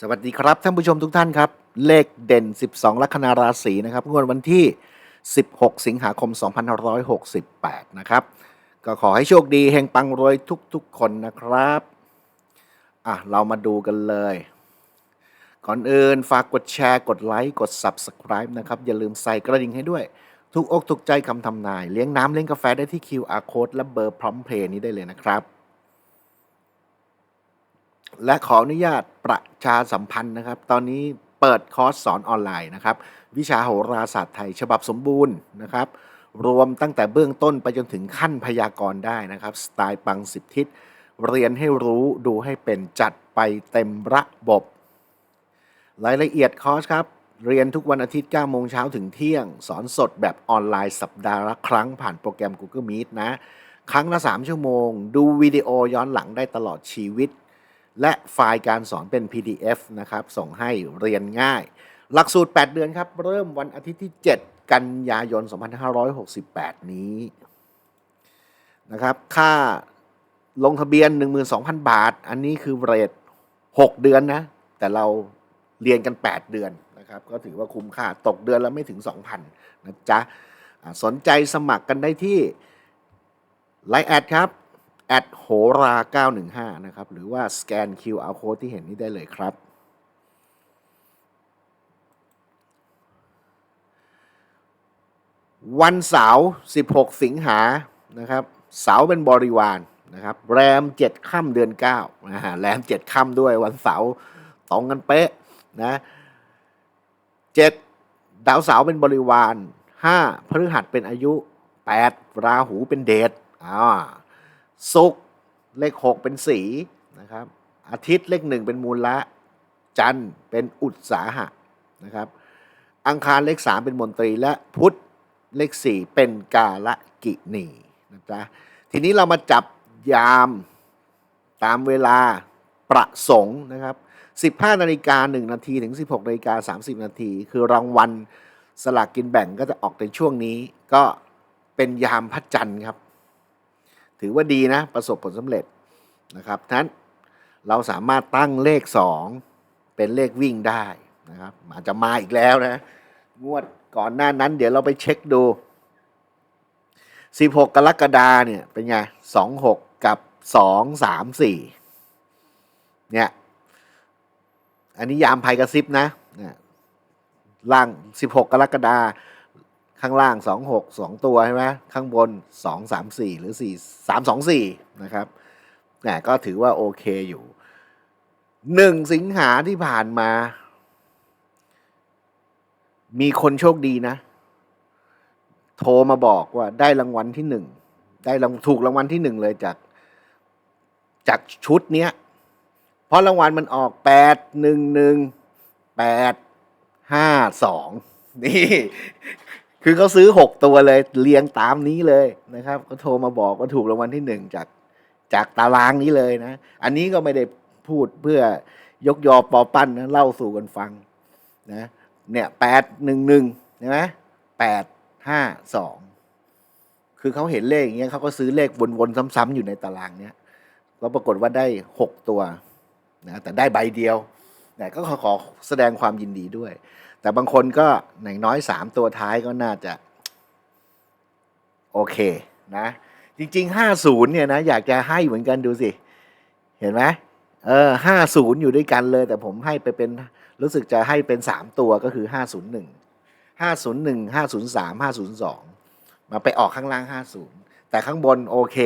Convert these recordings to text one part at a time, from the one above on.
สวัสดีครับท่านผู้ชมทุกท่านครับ เลขเด่น 12 ลัคนาราศีนะครับงวดวันที่ 16 สิงหาคม 2568 นะครับ ก็ขอให้โชคดีเฮงปังรวยทุกๆคนนะครับอะเรามาดูกันเลย ก่อนอื่นฝากกดแชร์กดไลค์กด Subscribe นะครับ อย่าลืมใส่กระดิ่งให้ด้วย ทุกอกทุกใจคำทำนาย เลี้ยงน้ำเลี้ยงกาแฟได้ที่ QR Code และเบอร์พร้อมเพย์นี้ได้เลยนะครับ และขออนุญาตประชาสัมพันธ์นะครับ ตอนนี้เปิดคอร์สสอนออนไลน์นะครับ วิชาโหราศาสตร์ไทยฉบับสมบูรณ์นะครับ รวมตั้งแต่เบื้องต้นไปจนถึงขั้นพยากรณ์ได้นะครับ สไตล์ปังสิบทิศ เรียนให้รู้ดูให้เป็นจัดไปเต็มระบบ รายละเอียดคอร์สครับ เรียนทุกวันอาทิตย์9โมงเช้าถึงเที่ยง สอนสดแบบออนไลน์สัปดาห์ละครั้งผ่านโปรแกรม Google Meet นะ ครั้งละ 3 ชั่วโมง ดูวิดีโอย้อนหลังได้ตลอดชีวิต และไฟล์การสอนเป็น PDF นะครับส่งให้เรียนง่าย หลักสูตร 8 เดือนครับ เริ่มวันอาทิตย์ที่ 7 กันยายน 2568 นี้นะครับค่าลงทะเบียน 12,000 บาท อันนี้คือเรท6 เดือนนะ แต่เราเรียนกัน 8 เดือนนะครับ ก็ถือว่าคุ้มค่าตกเดือนละไม่ถึง 2,000 นะจ๊ะ สนใจสมัครกันได้ที่ไลน์แอดครับ แอดโหรา 915 นะครับ หรือว่าสแกน QR code ที่เห็นนี้ได้เลยครับ วันเสาร์16 สิงหานะครับเสาร์เป็นบริวารนะครับแรม 7 ค่ำเดือน9นะฮะแรม 7 ค่ำด้วยวันเสาร์ตรงกันเป๊ะนะ7ดาวเสาร์เป็นบริวาร5พฤหัสเป็นอายุ8ราหูเป็นเดชอ่า ศุกร์เลขหกเป็นสีนะครับ อาทิตย์เลขหนึ่งเป็นมูลละ จันทร์เป็นอุตสาหะนะครับ อังคารเลขสามเป็นมนตรีและพุธเลขสี่เป็นกาละกินีนะจ๊ะทีนี้เรามาจับยามตามเวลาประสงค์นะครับ 15 นาฬิกา 1 นาทีถึง 16 นาฬิกา 30 นาที คือรางวัลสลากกินแบ่งก็จะออกในช่วงนี้ ก็เป็นยามพระจันทร์ครับ ถือว่าดีนะ ประสบผลสำเร็จนะครับทั้นั้นเราสามารถตั้งเลข 2 เป็นเลขวิ่งได้นะครับอาจจะมาอีกแล้วนะ งวดก่อนหน้านั้น เดี๋ยวเราไปเช็คดู 16 กรกฎาเนี่ยเป็นไง 26 กับ 2 3 4 เนี่ย อันนี้ยามภัยกระซิบนะเนี่ยล่าง 16 กรกฎา ข้างล่าง 2 6 2 ตัวใช่ไหมข้างบน 2 3 4 หรือ 4 3 2 4 นะครับเนี่ยก็ถือว่าโอเคอยู่ 1 สิงหาที่ผ่านมา มีคนโชคดีนะ โทรมาบอกว่าได้รางวัลที่หนึ่งได้รางถูกรางวัลที่หนึ่งเลยจาก จากชุดเนี้ย เพราะรางวัลมันออกแปดหนึ่งหนึ่ คือเขาซื้อหกตัวเลยเรียงตามนี้เลยนะครับก็โทรมาบอกว่าถูกรางวัลที่หนึ่งจากจากตารางนี้เลยนะ อันนี้ก็ไม่ได้พูดเพื่อยกยอปอปั้นนะเล่าสู่กันฟังนะเนี่ยแปดหนึ่งหนึ่งใช่ไหมแปดห้าสองคือเขาเห็นเลขอย่างเงี้ยเขาก็ซื้อเลขวนๆซ้ำๆอยู่ในตารางเนี้ยก็ปรากฏว่าได้หกตัวนะแต่ได้ใบเดียวแต่ก็ขอขอแสดงความยินดีด้วย แต่บางคนก็หนน้อยสามตัวท้ายก็น่าจะ โอเคนะ จริงๆห้าศูนย์เนี่ยนะ อยากจะให้เหมือนกันดูสิ เห็นไหมเออห้าศูนย์อยู่ด้วยกันเลย แต่ผมให้ไปเป็นรู้สึกจะให้เป็นสามตัวก็คือห้าศูนย์หนึ่งห้าศูนย์หนึ่งห้าศูนย์สามห้าศูนย์สองมาไปออกข้างล่างห้าศูนย์แต่ข้างบนโอเค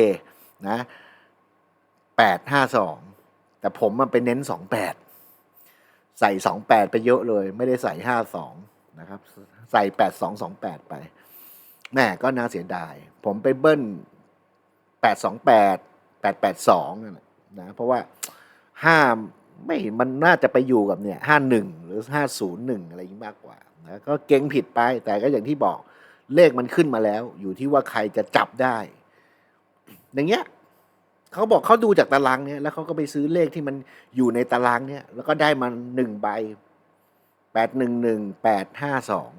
นะแปดห้าสองแต่ผมมันไปเน้นสองแปด ใส่สองแปดไปเยอะเลย ไม่ได้ใส่ห้าสองนะครับ ใส่แปดสองสองแปดไปแม่ก็น่าเสียดาย ผมไปเบิ้ลแปดสองแปดแปดแปดสองนะเพราะว่าห้าไม่มันน่าจะไปอยู่กับเนี่ยห้าหนึ่งหรือห้าศูนย์หนึ่งอะไรอย่างมากกว่านะก็เก่งผิดไป แต่ก็อย่างที่บอกเลขมันขึ้นมาแล้ว อยู่ที่ว่าใครจะจับได้ อย่างเงี้ย เขาบอกเขาดูจากตารางเนี่ยแล้วเขาก็ไปซื้อเลขที่มันอยู่ในตารางเนี่ย แล้วก็ได้มาหนึ่งใบแปดหนึ่งหนึ่งแปดห้าสอง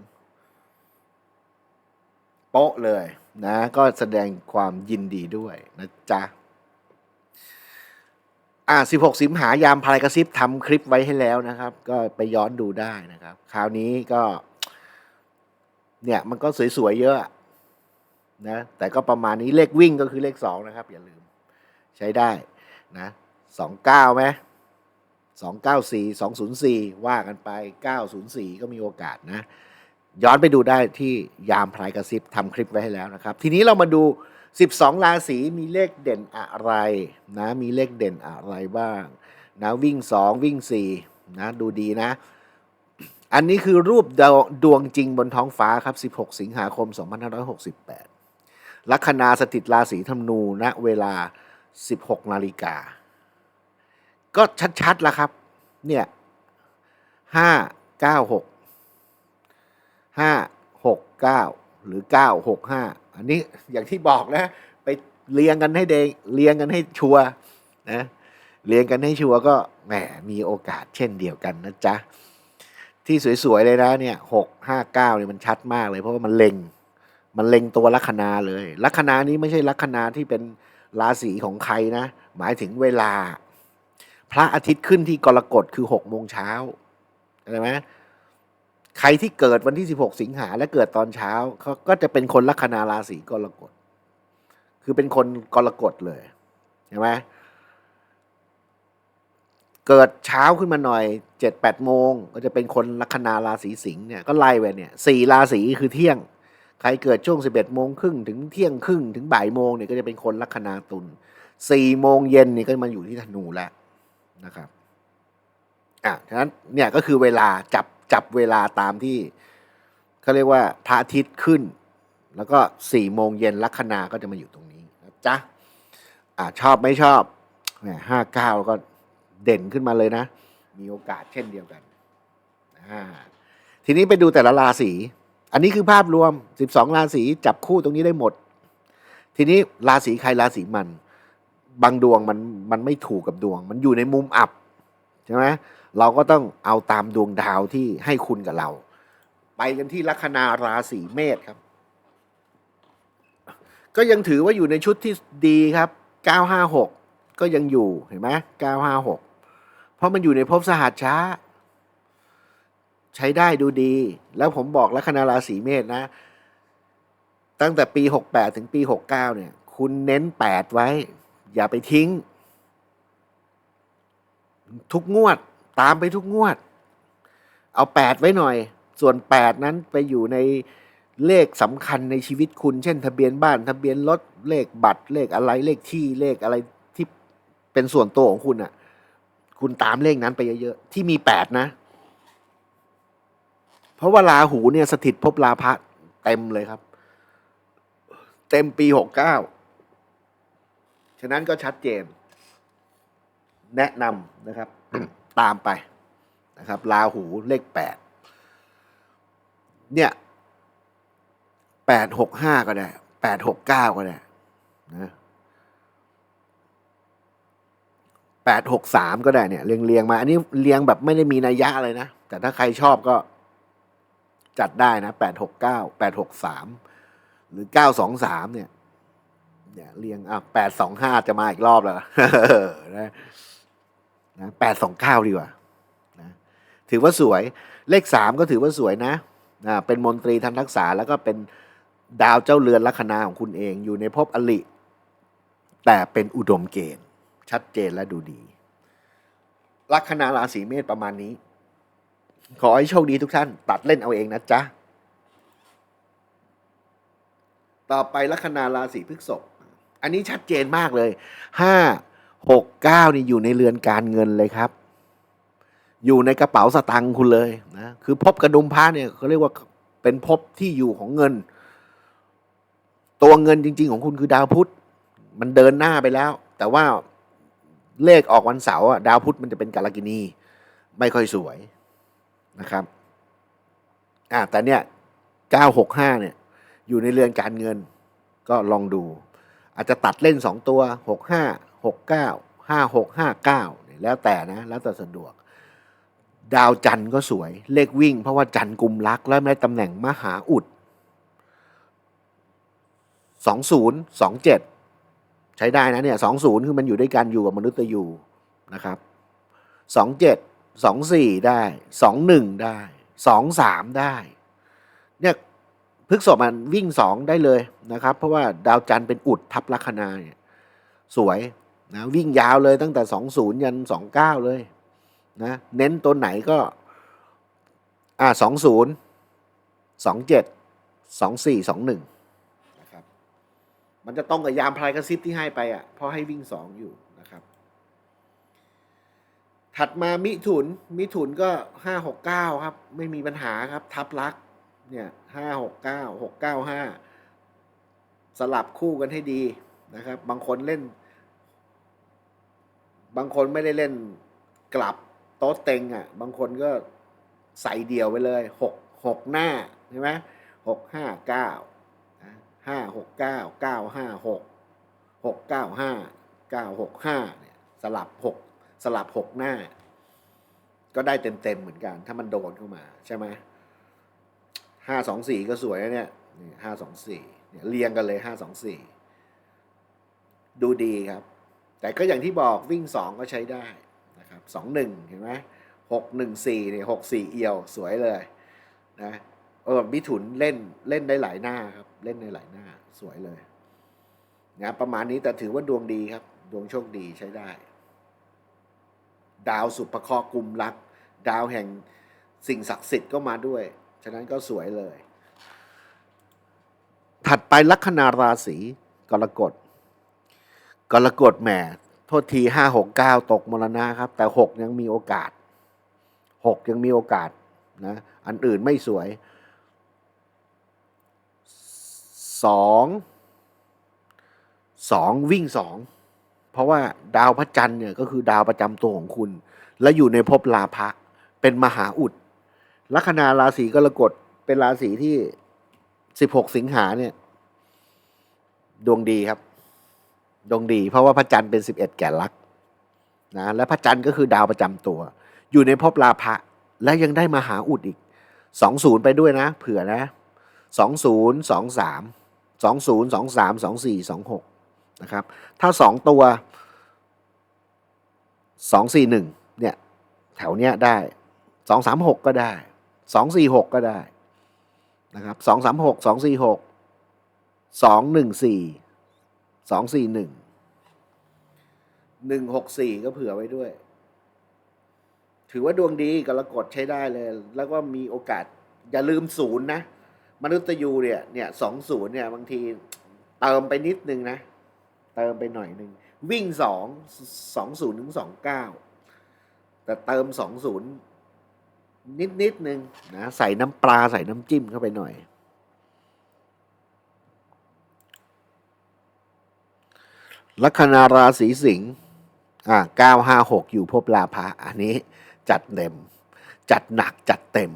โป๊ะเลยนะ ก็แสดงความยินดีด้วยนะจ๊ะอ่า16สิงหายามพลายกระซิบทำคลิปไว้ให้แล้วนะครับ ก็ไปย้อนดูได้นะครับ คราวนี้ก็ เนี่ยมันก็สวยๆเยอะนะแต่ก็ประมาณนี้เลขวิ่งก็คือเลขสองนะครับ อย่าลืม ใช้ได้นะสองเก้าไหมสองเก้าสี่สองศูนย์สี่ว่ากันไปเก้าศูนย์สี่ก็มีโอกาสนะ ย้อนไปดูได้ที่ยามพลายกระซิบทำคลิปไว้ให้แล้วนะครับ ทีนี้เรามาดู 12 ราศีมีเลขเด่นอะไรนะมีเลขเด่นอะไรบ้างนะวิ่ง 2 วิ่ง 4 นะดูดีนะ อันนี้คือรูปดวดวงจริงบนท้องฟ้าครับ 16 สิงหาคม 2568 ลัคนาสถิตราศีธนูณเวลา 16นาฬิกา ก็ชัดๆแล้วครับ เนี่ย5 9 6ห้าหกเก้าหรือเก้าหกห้าอันนี้อย่างที่บอกนะ ไปเรียงกันให้เดงเรียงกันให้ชัวนะเรียงกันให้ชัวก็แหมมีโอกาสเช่นเดียวกันนะจ๊ะ ที่สวยๆเลยนะเนี่ยหกห้าเก้าเนี่ยมันชัดมากเลย เพราะว่ามันเล็ง มันเล็งตัวลัคนาเลย ลัคนานี้ไม่ใช่ลัคนาที่เป็น ราศีของใครนะ หมายถึงเวลา พระอาทิตย์ขึ้นที่กรกฎคือหกโมงเช้าเห็นไหมใครที่เกิดวันที่ 16 สิงหาและเกิดตอนเช้าเขาก็จะเป็นคนลัคนาราศีกรกฎ คือเป็นคนกรกฎเลยเห็นไหมเกิดเช้าขึ้นมาหน่อยเจ็ดแปดโมง ก็จะเป็นคนลัคนาราศีสิงห์เนี่ยก็ไล่ไปเนี่ยสี่ราศีคือเที่ยง ใครเกิดช่วงสิบเอ็ดโมงครึ่งถึงเที่ยงครึ่งถึงบ่ายโมงเนี่ยก็จะเป็นคนลัคนาตุลสี่โมงเย็นนี่ก็มาอยู่ที่ธนูแล้วนะครับอะฉะนั้นเนี่ยก็คือเวลาจับจับเวลาตามที่เขาเรียกว่าพระอาทิตย์ขึ้น แล้วก็สี่โมงเย็นลัคนาก็จะมาอยู่ตรงนี้นะจ๊ะอะชอบไม่ชอบห้าเก้าก็เด่นขึ้นมาเลยนะ มีโอกาสเช่นเดียวกันทีนี้ไปดูแต่ละราศี อันนี้คือภาพรวม 12 ราศีจับคู่ตรงนี้ได้หมด ทีนี้ราศีใครราศีมัน บางดวงมันมันไม่ถูกกับดวง มันอยู่ในมุมอับใช่ไหมเราก็ต้องเอาตามดวงดาวที่ให้คุณกับเรา ไปกันที่ลัคนาราศีเมษครับ ก็ยังถือว่าอยู่ในชุดที่ดีครับ 956 ก็ยังอยู่เห็นไหม956 เพราะมันอยู่ในภพสหัสช้า ใช้ได้ดูดี แล้วผมบอกลัคนาราศีเมษนะ ตั้งแต่ปี 68 ถึงปี 69 เนี่ย คุณเน้น 8 ไว้ อย่าไปทิ้ง ทุกงวดตามไปทุกงวด เอา 8 ไว้หน่อย ส่วน 8 นั้นไปอยู่ในเลขสำคัญในชีวิตคุณ เช่น ทะเบียนบ้านทะเบียนรถเลขบัตรเลขอะไรเลขที่เลขอะไรที่เป็นส่วนตัวของคุณอะ คุณตามเลขนั้นไปเยอะๆที่มี 8 นะ เพราะว่าราหูเนี่ยสถิตภพลาภะเต็มเลยครับ เต็มปี69ฉะนั้นก็ชัดเจน แนะนำนะครับ ตามไปนะครับราหูเลขแปดเนี่ยแปดหกห้าก็ได้แปดหกเก้าก็ได้นะแปดหกสามก็ได้เนี่ยเรียงเรียงมา อันนี้เรียงแบบไม่ได้มีนัยยะเลยนะ แต่ถ้าใครชอบก็ จัดได้นะแปดหกเก้าแปดหกสามหรือเก้าสองสามเนี่ยเนี่ยเรียงอะแปดสองห้าจะมาอีกรอบแล้วนะนะแปดสองเก้าดีกว่านะถือว่าสวยเลขสามก็ถือว่าสวยนะนะเป็นมนตรีทันทักษาแล้วก็เป็นดาวเจ้าเรือนลัคนาของคุณเองอยู่ในภพอลิ แต่เป็นอุดมเกณฑ์ ชัดเจนและดูดีลัคนาราศีเมษประมาณนี้ ขอให้โชคดีทุกท่าน ตัดเล่นเอาเองนะจ๊ะ ต่อไปลัคนาราศีพฤษภอันนี้ชัดเจนมากเลยห้าหกเก้านี่อยู่ในเรือนการเงินเลยครับ อยู่ในกระเป๋าสตังค์คุณเลยนะคือพบกระดุมพระเนี่ยเขาเรียกว่าเป็นพบที่อยู่ของเงิน ตัวเงินจริง ๆ ของคุณคือดาวพุธมันเดินหน้าไปแล้ว แต่ว่าเลขออกวันเสาร์อะดาวพุธมันจะเป็นกาลกินี ไม่ค่อยสวย นะครับอ่าแต่เนี่ยเก้าหกห้าเนี่ยอยู่ในเรือนการเงินก็ลองดู อาจจะตัดเล่นสองตัวหกห้าหกเก้าห้าหกห้าเก้าแล้วแต่นะ แล้วแต่สะดวก ดาวจันทร์ก็สวย เลขวิ่ง เพราะว่าจันทร์กลุ่มรัก แล้วได้ตำแหน่งมหาอุดสองศูนย์สองเจ็ดใช้ได้นะเนี่ยสองศูนย์คือมันอยู่ด้วยกันอยู่กับมนุษย์ยูนะครับสองเจ็ด สองสี่ได้สองหนึ่งได้สองสามได้เนี่ยพฤกษบมันวิ่งสองได้เลยนะครับ เพราะว่าดาวจันทร์เป็นอุดทับลัคนาเนี่ยสวยนะวิ่งยาวเลยตั้งแต่สองศูนย์ยันสองเก้าเลยนะเน้นตัวไหนก็อ่าสองศูนย์สองเจ็ดสองสี่สองหนึ่งนะครับมันจะต้องกับยามพลายกระซิบที่ให้ไปอะเพราะให้วิ่งสองอยู่ ถัดมามิถุน มิถุนก็ห้าหกเก้าครับ ไม่มีปัญหาครับ ทับลัก เนี่ยห้าหกเก้าหกเก้าห้าสลับคู่กันให้ดีนะครับ บางคนเล่น บางคนไม่ได้เล่นกลับโต๊ะเต็งอะ บางคนก็ใส่เดี่ยวไปเลยหกหกหน้าใช่ไหมหกห้าเก้าห้าหกเก้าเก้าห้าหกหกเก้าห้าเก้าหกห้าเนี่ยสลับหก สลับหกหน้า ก็ได้เต็มเต็มๆเหมือนกัน ถ้ามันโดนเข้ามาใช่ไหมห้าสองสี่ก็สวยนะเนี่ยห้าสองสี่เนี่ยเรียงกันเลยห้าสองสี่ดูดีครับ แต่ก็อย่างที่บอกวิ่งสองก็ใช้ได้นะครับสองหนึ่งเห็นไหมหกหนึ่งสี่เนี่ยหกสี่เอียวสวยเลยนะเออมิถุนเล่นเล่นได้หลายหน้าครับเล่นได้หลายหน้าสวยเลยนะประมาณนี้แต่ถือว่าดวงดีครับ ดวงโชคดีใช้ได้ ดาวสุภเคราะห์กลุ่มรัก ดาวแห่งสิ่งศักดิ์สิทธิ์ก็มาด้วย ฉะนั้นก็สวยเลย ถัดไปลัคนาราศีกรกฎกรกฎแหมโทษทีห้าหกเก้าตกมรณะครับ แต่หกยังมีโอกาสหกยังมีโอกาสนะอันอื่นไม่สวยสองสองวิ่งสอง ราะว่าดาวพระจันทร์เนี่ยก็คือดาวประจำตัวของคุณ และอยู่ในภพลาภะเป็นมหาอุดลัคนาราศีกรกฎเป็นราศีที่สิบหกสิงหาเนี่ย ดวงดีครับ ดวงดี เพราะว่าพระจันทร์เป็นสิบเอ็ดแก่ลักนะและพระจันทร์ก็คือดาวประจำตัว อยู่ในภพลาภะและยังได้มหาอุดอีกสองศูนย์ไปด้วยนะ เผื่อนะสองศูนย์สองสามสองศูนย์สองสามสองสี่สองหก นะครับ ถ้าสองตัวสองสี่หนึ่งเนี่ย แถวเนี้ยได้สองสามหกก็ได้สองสี่หกก็ได้นะครับสองสามหกสองสี่หกสองหนึ่งสี่สองสี่หนึ่งหนึ่งหกสี่ก็เผื่อไว้ด้วย ถือว่าดวงดีกรกฎใช้ได้เลย แล้วก็มีโอกาส อย่าลืมศูนย์นะ มนุษย์ยูเนี่ยเนี่ยสองศูนย์เนี่ยบางทีเติมไปนิดนึงนะ เติมไปหน่อยหนึ่งวิ่งสองสองศูนย์ถึงสองเก้าแต่เติมสองศูนย์นิดนิดนึงนะใส่น้ำปลาใส่น้ำจิ้มเข้าไปหน่อย ลัคนาราศีสิงห์อ่าเก้าห้าหกอยู่ภพลาภะอันนี้จัดเต็ม จัดหนักจัดเต็ม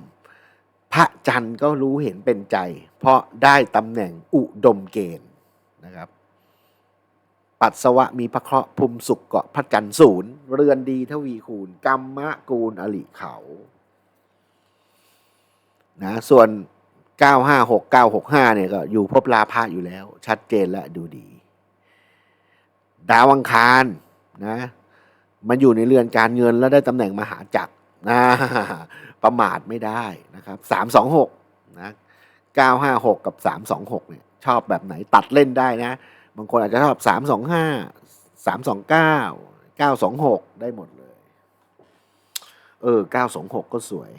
พระจันทร์ก็รู้เห็นเป็นใจ เพราะได้ตำแหน่งอุดมเกณฑ์นะครับ ปัสสาวะมีพระเคราะห์ภูมิสุขเกาะพระจันทร์ศูนย์เรือนดีทวีคูณกรรมะกูลอลิเขานะส่วน 956 965เนี่ยก็อยู่ภพลาภะอยู่แล้ว ชัดเจนและดูดี ดาวังคารนะมันอยู่ในเรือนการเงินแล้วได้ตำแหน่งมหาจักรนะประมาทไม่ได้นะครับ 326นะ956 กับ 326เนี่ยชอบแบบไหนตัดเล่นได้นะ บางคนอาจจะชอบ325 329 926ได้หมดเลย เออ926ก็สวย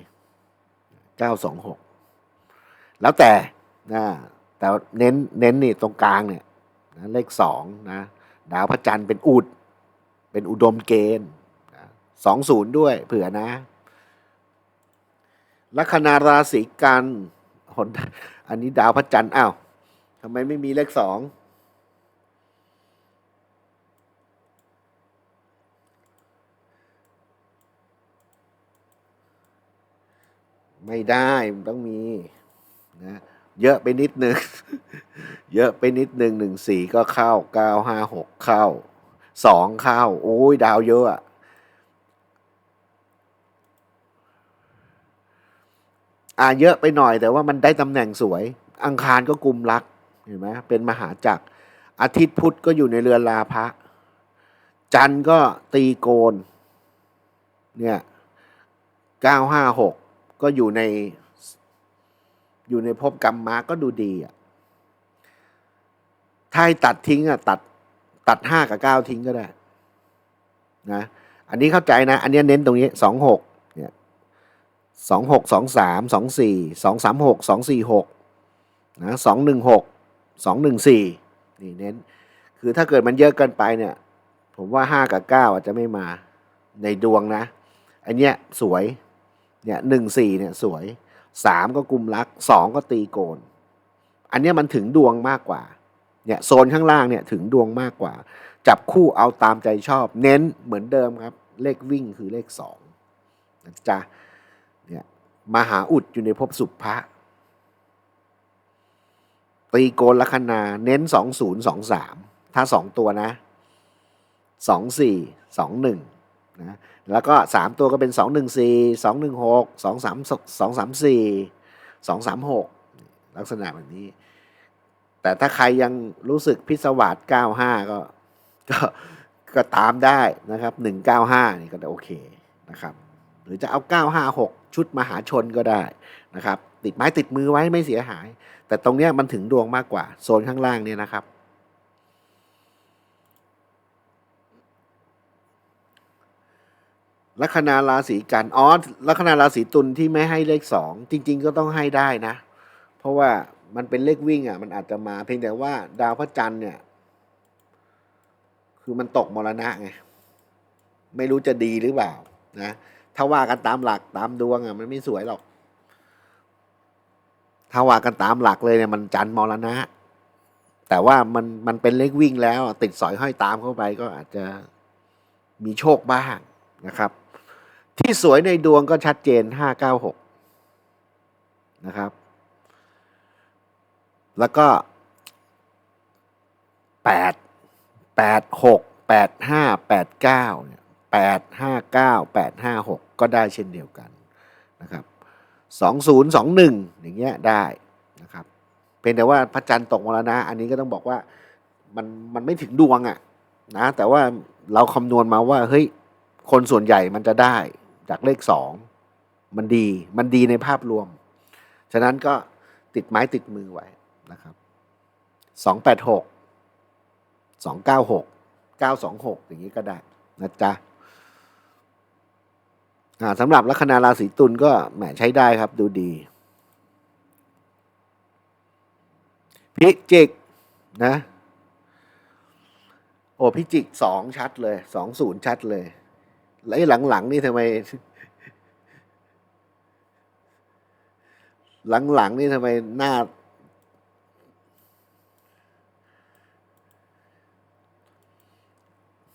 926แล้วแต่นะแต่เน้นเน้นนี่ตรงกลางเนี่ยนะเลขสองนะดาวพระจันทร์เป็นอุด เป็นอุดมเกณฑ์สองศูนย์ด้วยเผื่อนะลัคนาราศีกันหนอันนี้ดาวพระจันทร์อ้าวทำไมไม่มีเลขสอง ไม่ได้มันต้องมีนะเยอะไปนิดนึง เยอะไปนิดนึงหนึ่งสี่ก็เข้าเก้าห้าหกเข้าสองเข้า โอ้ยดาวเยอะอะอ่าเยอะไปหน่อยแต่ว่ามันได้ตำแหน่งสวย อังคารก็กลุ่มรักเห็นไหมเป็นมหาจักร อาทิตย์พุธก็อยู่ในเรือนลาภะจันทร์ก็ตีโกน เนี่ยเก้าห้าหก ก็อยู่ในอยู่ในภพกรรมมาก็ดูดีอะถ้าให้ตัดทิ้งอะตัดตัดห้ากับเก้าทิ้งก็ได้นะอันนี้เข้าใจนะ อันนี้เน้นตรงนี้สองหกเนี่ยสองหกสองสามสองสี่สองสามหกสองสี่หกนะสองหนึ่งหกสองหนึ่งสี่นี่เน้น คือถ้าเกิดมันเยอะเกินไปเนี่ย ผมว่าห้ากับเก้าอาจจะไม่มาในดวงนะอันเนี้ยสวย เนี่ยหนึ่งสี่เนี่ยสวยสามก็กลุ่มรักสองก็ตีโกน อันนี้มันถึงดวงมากกว่า เนี่ยโซนข้างล่างเนี่ยถึงดวงมากกว่า จับคู่เอาตามใจชอบ เน้นเหมือนเดิมครับ เลขวิ่งคือเลขสองนะจ๊ะเนี่ยมหาอุดอยู่ในภพสุภะตีโกนลัคนาเน้นสองศูนย์สองสามถ้าสองตัวนะสองสี่สองหนึ่ง นะแล้วก็สามตัวก็เป็นสองหนึ่งสี่สองหนึ่งหกสองสามสองสามสี่สองสามหกลักษณะแบบนี้ แต่ถ้าใครยังรู้สึกพิศวาสเก้าห้าก็ก็ก็ตามได้นะครับหนึ่งเก้าห้านี่ก็โอเคนะครับ หรือจะเอาเก้าห้าหกชุดมหาชนก็ได้นะครับ ติดไม้ติดมือไว้ไม่เสียหาย แต่ตรงเนี้ยมันถึงดวงมากกว่า โซนข้างล่างเนี่ยนะครับ ลัคนาราศีกันอ๋อลัคนาราศีตุลที่ไม่ให้เลขสองจริง ๆ ก็ต้องให้ได้นะ เพราะว่ามันเป็นเลขวิ่งอะ มันอาจจะมาเพียงแต่ว่าดาวพระจันทร์เนี่ย คือมันตกมรณะไงไม่รู้จะดีหรือเปล่านะถ้าว่ากันตามหลักตามดวงอะมันไม่สวยหรอก ถ้าว่ากันตามหลักเลยเนี่ยมันจันทร์มรณะ แต่ว่ามันมันเป็นเลขวิ่งแล้ว ติดสอยห้อยตามเข้าไปก็อาจจะมีโชคบ้างนะครับ ที่สวยในดวงก็ชัดเจนห้าเก้าหกนะครับ แล้วก็แปดแปดหกแปดห้าแปดเก้าเนี่ยแปดห้าเก้าแปดห้าหกก็ได้เช่นเดียวกันนะครับสองศูนย์สองหนึ่งอย่างเงี้ยได้นะครับเป็นแต่ว่าพระจันทร์ตกมรณะอันนี้ก็ต้องบอกว่ามันมันไม่ถึงดวงอะ่ะนะแต่ว่าเราคำนวณมาว่าเฮ้ยคนส่วนใหญ่มันจะได้ จากเลขสองมันดีมันดีในภาพรวม ฉะนั้นก็ติดไม้ติดมือไว้นะครับสองแปดหกสองเก้าหกเก้าสองหกอย่างนี้ก็ได้นะจ๊ะสำหรับลัคนาราศีตุลก็แหมใช้ได้ครับดูดี พิจิกนะ โอ้พิจิกสองชัดเลยสองศูนย์ชัดเลย ไอ้หลังๆนี่ทำไม หลังๆนี่ทำไมหน้า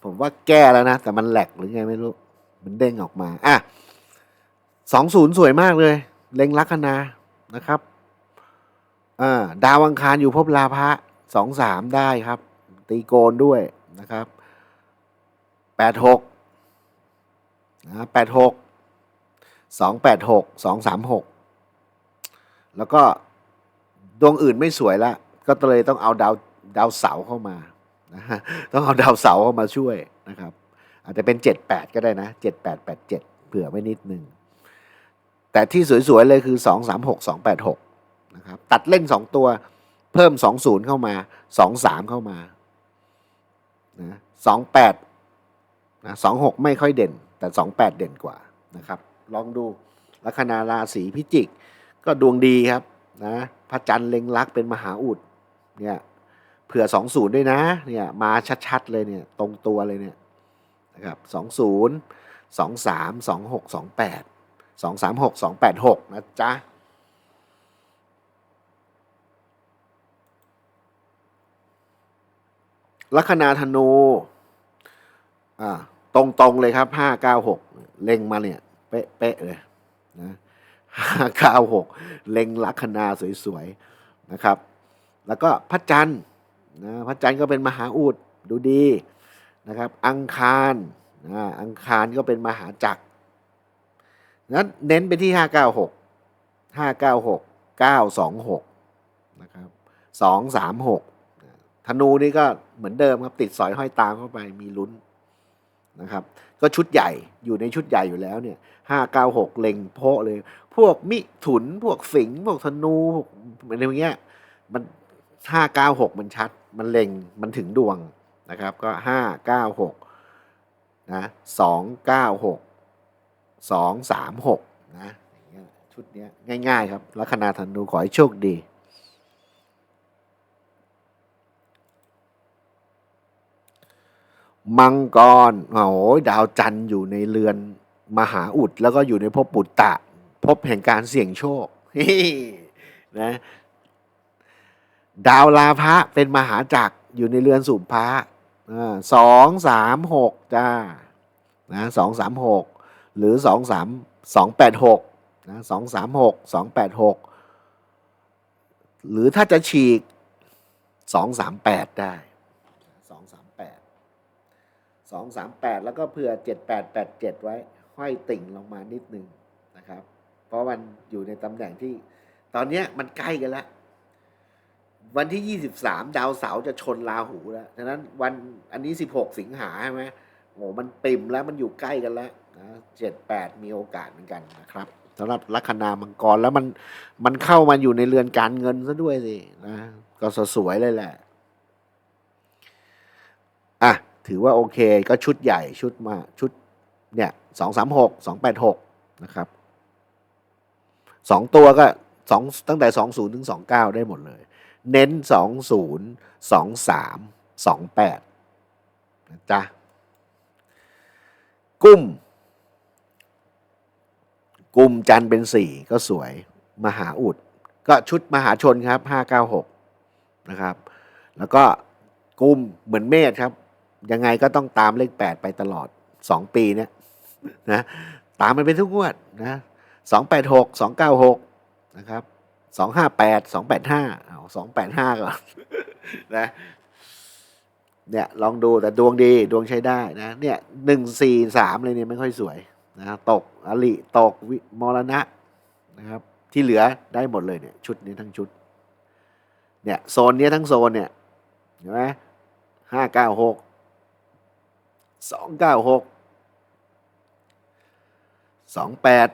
ผมว่าแก้แล้วนะ แต่มันแหลกหรือไงไม่รู้ มันเด้งออกมา อะสองศูนย์สวยมากเลย เล็งลัคนานะครับอ่าดาวอังคารอยู่ภพลาภะสองสามได้ครับ ตีโกนด้วยนะครับแปดหก นะแปดหกสองแปดหกสองสามหกแล้วก็ดวงอื่นไม่สวยละก็เลยต้องเอาดาวดาวเสาเข้ามานะฮะต้องเอาดาวเสาเข้ามาช่วยนะครับ อาจจะเป็นเจ็ดแปดก็ได้นะเจ็ดแปดแปดเจ็ดเผื่อไว้นิดนึง แต่ที่สวยๆ เลยคือสองสามหกสองแปดหกนะครับ ตัดเล่นสองตัวเพิ่มสองศูนย์เข้ามาสองสามเข้ามานะสองแปดนะสองหกไม่ค่อยเด่น แต่สองแปดเด่นกว่านะครับ ลองดูลัคนาราศีพิจิก ก็ดวงดีครับนะพระจันทร์เล็งลักเป็นมหาอุดเนี่ยเผื่อสองศูนย์ด้วยนะเนี่ยมาชัดๆเลยเนี่ยตรงตัวเลยเนี่ยนะครับสองศูนย์สองสามสองหกสองแปดสองสามหกสองแปดหกนะจ๊ะลัคนาธนูอ่า ตรงๆเลยครับห้าเก้าหกเล็งมาเนี่ย เป๊ะๆเลยนะห้าเก้าหกเล็งลัคนาสวยๆนะครับ แล้วก็พระจันทร์นะพระจันทร์ก็เป็นมหาอุดดูดีนะครับ อังคารนะอังคารก็เป็นมหาจักรนั้นเน้นไปที่ห้าเก้าหกห้าเก้าหกเก้าสองหกนะครับสองสามหกธนูนี่ก็เหมือนเดิมครับ ติดสอยห้อยตามเข้าไปมีลุ้น นะครับ ก็ชุดใหญ่อยู่ในชุดใหญ่อยู่แล้วเนี่ยห้าเก้าหกเล็งโพะเลย พวกมิถุนพวกสิงห์พวกธนูพวกอะไรเงี้ยมันห้าเก้าหกมันชัด มันเล็งมันถึงดวงนะครับ ก็ห้าเก้าหกนะสองเก้าหกสองสามหกนะชุดเนี้ยง่าย ๆ ครับลัคนาธนูขอให้โชคดี มังกรโอ้โหดาวจันทร์อยู่ในเรือนมหาอุด แล้วก็อยู่ในภพปุตตะพบแห่งการเสี่ยงโชคนะดาวลาภะเป็นมหาจักรอยู่ในเรือนสุภะสองสามหกจ้านะสองสามหกหรือสองสามสองแปดหกนะสองสามหกสองแปดหกหรือถ้าจะฉีกสองสามแปดได้ สองสามแปดแล้วก็เผื่อเจ็ดแปดแปดเจ็ดไว้ ห้อยติ่งลงมานิดนึงนะครับ เพราะมันอยู่ในตำแหน่งที่ ตอนนี้มันใกล้กันแล้ว วันที่ยี่สิบสามดาวเสาร์จะชนราหูแล้วฉะนั้นวันอันนี้สิบหกสิงหาใช่ไหมโอ้มันปิ่มแล้วมันอยู่ใกล้กันแล้วนะเจ็ดแปดมีโอกาสเหมือนกันนะครับสำหรับลัคนามังกรแล้วมันมันเข้ามาอยู่ในเรือนการเงินซะด้วยสินะก็สวยเลยแหละอะ ถือว่าโอเคก็ชุดใหญ่ชุดมาชุดเนี่ยสองสามหกสองแปดหกนะครับสองตัวก็สองตั้งแต่สองศูนย์ถึงสองเก้าได้หมดเลย เน้นสองศูนย์สองสามสองแปดนะจ๊ะกุ้ม กุ้มจันเป็นสี่ก็สวยมหาอุด ก็ชุดมหาชนครับห้าเก้าหกนะครับ แล้วก็กุ้มเหมือนเมษครับ ยังไงก็ต้องตามเลขแปดไปตลอดสองปีเนี้ยนะตามมันไปทุกงวดนะสองแปดหกสองเก้าหกนะครับสองห้าแปดสองแปดห้าเอาสองแปดห้าก่อนนะเนี่ยลองดูแต่ดวงดีดวงใช้ได้นะเนี่ยหนึ่งสี่สามเลยเนี่ยไม่ค่อยสวยนะตกอลิตกวิมรณะนะครับ ที่เหลือได้หมดเลยเนี่ย ชุดนี้ทั้งชุด เนี่ยโซนเนี้ยทั้งโซนเนี่ยเห็นไหมห้าเก้าหก สองเก้าหกสองแปด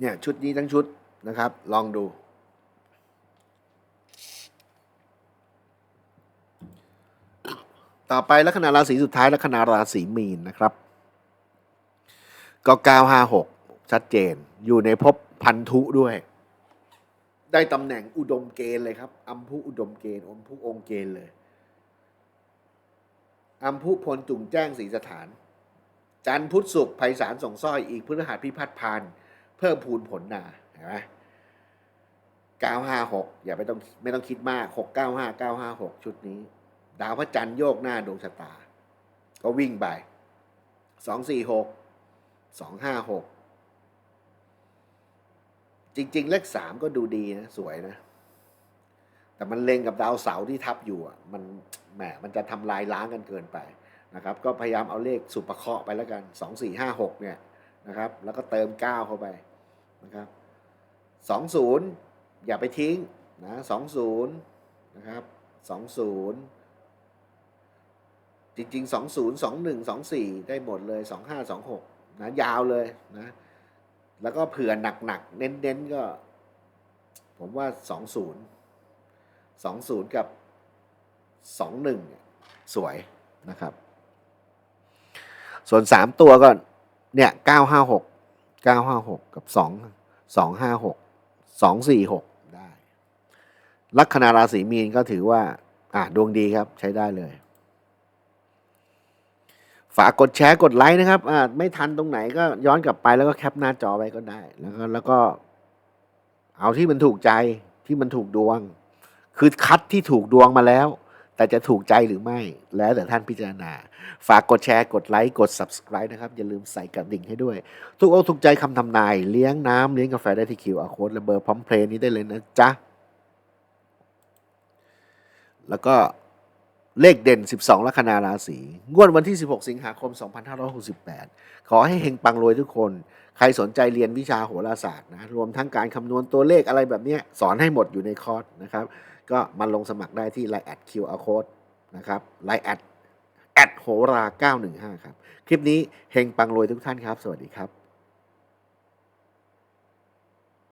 เนี่ยชุดนี้ทั้งชุดนะครับ ลองดู ต่อไปลัคนาราศีสุดท้ายลัคนาราศีมีนนะครับ ก็เก้าห้าหกชัดเจนอยู่ในภพพันธุด้วย ได้ตำแหน่งอุดมเกณฑ์เลยครับอัมพุอุดมเกณฑ์อัมพุองเกณฑ์เลย อัมพุพลจุ่งแจ้งศรีสถาน จันพุทธศุกร์ไพศาลส่งสร้อยอีกพฤหัสพิพัฒน์พานเพิ่มพูนผลนาเห็นไหมเก้าห้าหกอย่าไปต้องไม่ต้องคิดมากหกเก้าห้าเก้าห้าหกชุดนี้ ดาวพระจันทร์โยกหน้าดวงชะตา ก็วิ่งไปสองสี่หกสองห้าหกจริง ๆ เลขสามก็ดูดีนะ สวยนะ แต่มันเล็งกับดาวเสาร์ที่ทับอยู่อะมันแหมมันจะทำลายล้างกันเกินไปนะครับ ก็พยายามเอาเลขสุปเคราะห์ไปแล้วกันสองสี่ห้าหกเนี่ยนะครับ แล้วก็เติมเก้าเข้าไปนะครับสองศูนย์อย่าไปทิ้งนะสองศูนย์นะครับสองศูนย์จริงๆสองศูนย์สองหนึ่งสองสี่ได้หมดเลยสองห้าสองหกนะยาวเลยนะ แล้วก็เผื่อหนักๆ เน้นๆ ก็ ผมว่าส องศูนย์สองศูนย์กับสองหนึ่งสวยนะครับ ส่วนสามตัวก็เนี่ยเก้าห้าหกเก้าห้าหกกับสองสองห้าหกสองสี่หกได้ ลัคนาราศีมีนก็ถือว่า อ่าดวงดีครับใช้ได้เลย ฝากกดแชร์กดไลค์นะครับอ่าไม่ทันตรงไหนก็ย้อนกลับไปแล้วก็แคปหน้าจอไว้ก็ได้ แล้วก็แล้วก็เอาที่มันถูกใจที่มันถูกดวง คือคัดที่ถูกดวงมาแล้ว แต่จะถูกใจหรือไม่ แล้วแต่ท่านพิจารณา ฝากกดแชร์ กดไลค์ กด subscribe นะครับ อย่าลืมใส่กระดิ่งให้ด้วย ทุกอกทุกใจคำทำนาย เลี้ยงน้ำเลี้ยงกาแฟได้ที่คิวอาโค้ดและเบอร์พร้อมเพลย์นี้ได้เลยนะจ๊ะ แล้วก็เลขเด่น 12 ลัคนาราศี งวดวันที่ 16 สิงหาคม 2568 ขอให้เฮงปังรวยทุกคน ใครสนใจเรียนวิชาโหราศาสตร์นะ รวมทั้งการคำนวณตัวเลขอะไรแบบนี้ สอนให้หมดอยู่ในคอร์สนะครับ ก็มาลงสมัครได้ที่ Line แอด QR Code นะนะครับไลน์แอดแอดโหรา915 ครับ คลิปนี้เฮงปังรวยทุกท่านครับ สวัสดีครับ